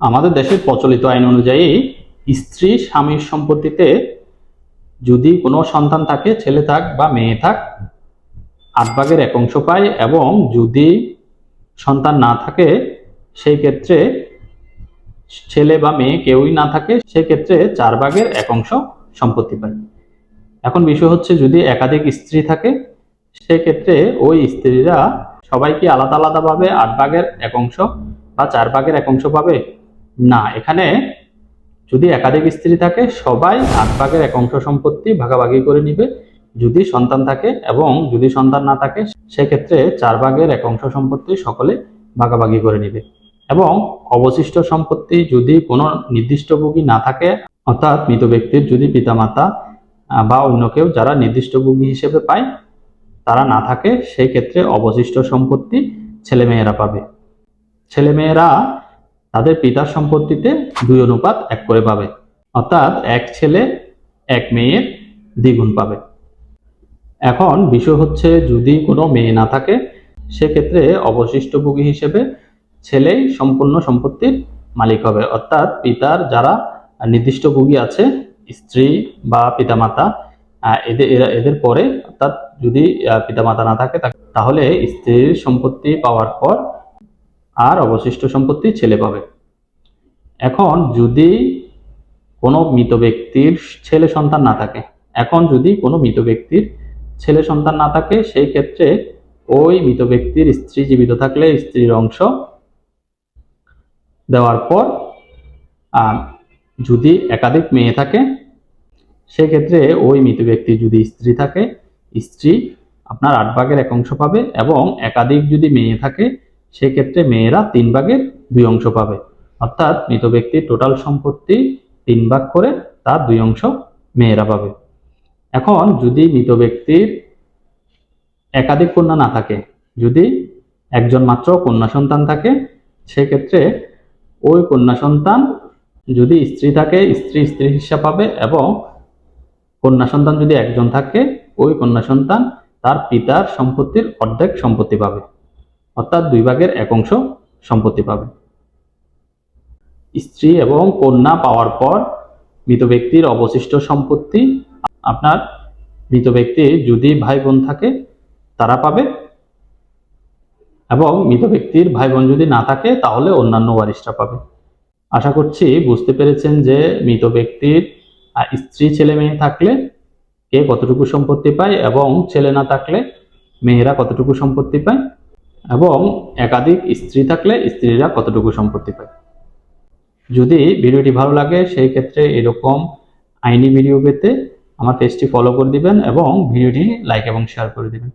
আমাদের দেশের প্রচলিত আইন অনুযায়ী স্ত্রী স্বামীর সম্পত্তিতে যদি কোনো সন্তান থাকে, ছেলে থাক বা মেয়ে থাক, আট ভাগের এক অংশ পায় এবং যদি সন্তান না থাকে, সেই ক্ষেত্রে ছেলে বা মেয়ে কেউই না থাকে, সেই ক্ষেত্রে চার ভাগের এক অংশ সম্পত্তি পায়। এখন বিষয় হচ্ছে, যদি একাধিক স্ত্রী থাকে সেক্ষেত্রে ওই স্ত্রীরা সবাইকে আলাদা আলাদাভাবে আট ভাগের এক অংশ বা চার ভাগের এক অংশ পাবে? না, এখানে যদি একাধিক স্ত্রী থাকে, সবাই আট ভাগের এক অংশ সম্পত্তি ভাগাভাগি করে নিবে। যদি সন্তান থাকে এবং যদি সন্তান না থাকে, সেক্ষেত্রে চার ভাগের এক অংশ সম্পত্তি সকলে ভাগাভাগি করে নিবে। এবং অবশিষ্ট সম্পত্তি যদি কোনো নির্দিষ্ট ভোগী না থাকে, অর্থাৎ মৃত ব্যক্তির যদি পিতামাতা বা অন্য কেউ যারা নির্দিষ্ট ভোগী হিসেবে পায়, তারা না থাকে সেই ক্ষেত্রে অবশিষ্ট সম্পত্তি ছেলেমেয়েরা পাবে। ছেলেমেয়েরা তাদের পিতার সম্পত্তিতে দুই অনুপাত এক করে পাবে। অর্থাৎ এক ছেলে, এক মেয়ের দ্বিগুণ পাবে। এখন বিষয় হচ্ছে, যদি কোনো মেয়ে না থাকে, সেক্ষেত্রে অবশিষ্ট ভোগী হিসেবে ছেলেই সম্পূর্ণ সম্পত্তির মালিক হবে। অর্থাৎ পিতার যারা নির্দিষ্ট ভোগী আছে, স্ত্রী বা পিতামাতা এদের, এরা- এদের পরে, অর্থাৎ যদি পিতামাতা না থাকে, তাহলে স্ত্রীর সম্পত্তি পাওয়ার পর আর অবশিষ্ট সম্পত্তি ছেলে পাবে। এখন যদি কোনো মৃত ব্যক্তির ছেলে সন্তান না থাকে, এখন যদি কোনো মৃত ব্যক্তির ছেলে সন্তান না থাকে, সেই ক্ষেত্রে ওই মৃত ব্যক্তির স্ত্রী জীবিত থাকলে স্ত্রীর অংশ দেওয়ার পর যদি একাধিক মেয়ে থাকে, সেক্ষেত্রে ওই মৃত ব্যক্তির যদি স্ত্রী থাকে, স্ত্রী আপনার আট ভাগের এক অংশ পাবে এবং একাধিক যদি মেয়ে থাকে সেক্ষেত্রে মেয়েরা তিন ভাগের দুই অংশ পাবে। অর্থাৎ মৃত ব্যক্তির টোটাল সম্পত্তি তিন ভাগ করে তার দুই অংশ মেয়েরা পাবে। এখন যদি মৃত ব্যক্তির একাধিক কন্যা না থাকে, যদি একজন মাত্র কন্যা সন্তান থাকে, সেক্ষেত্রে ওই কন্যা সন্তান যদি স্ত্রী থাকে, স্ত্রী স্ত্রী হিসা পাবে এবং কন্যা সন্তান যদি একজন থাকে, ওই কন্যা সন্তান তার পিতার সম্পত্তির অর্ধেক সম্পত্তি পাবে। অর্থাৎ দুই ভাগের এক অংশ সম্পত্তি পাবে। স্ত্রী এবং কন্যা পাওয়ার পর মৃত ব্যক্তির অবশিষ্ট সম্পত্তি আপনার মৃত ব্যক্তি যদি ভাই বোন থাকে, তারা পাবে। এবং মৃত ব্যক্তির ভাই বোন যদি না থাকে, তাহলে অন্যান্য ওয়ারিশরা পাবে। আশা করছি বুঝতে পেরেছেন যে মৃত ব্যক্তির স্ত্রী ছেলে মেয়ে থাকলে কে কতটুকু সম্পত্তি পায় এবং ছেলে না থাকলে মেয়েরা কতটুকু সম্পত্তি পায়। এবং একাধিক স্ত্রী থাকলে স্ত্রীরা কতটুকু সম্পত্তি পায়। যদি ভিডিওটি ভালো লাগে, সেই ক্ষেত্রে এরকম আইনি ভিডিও পেতে আমার পেজটি ফলো করে দিবেন এবং ভিডিওটি লাইক এবং শেয়ার করে দিবেন।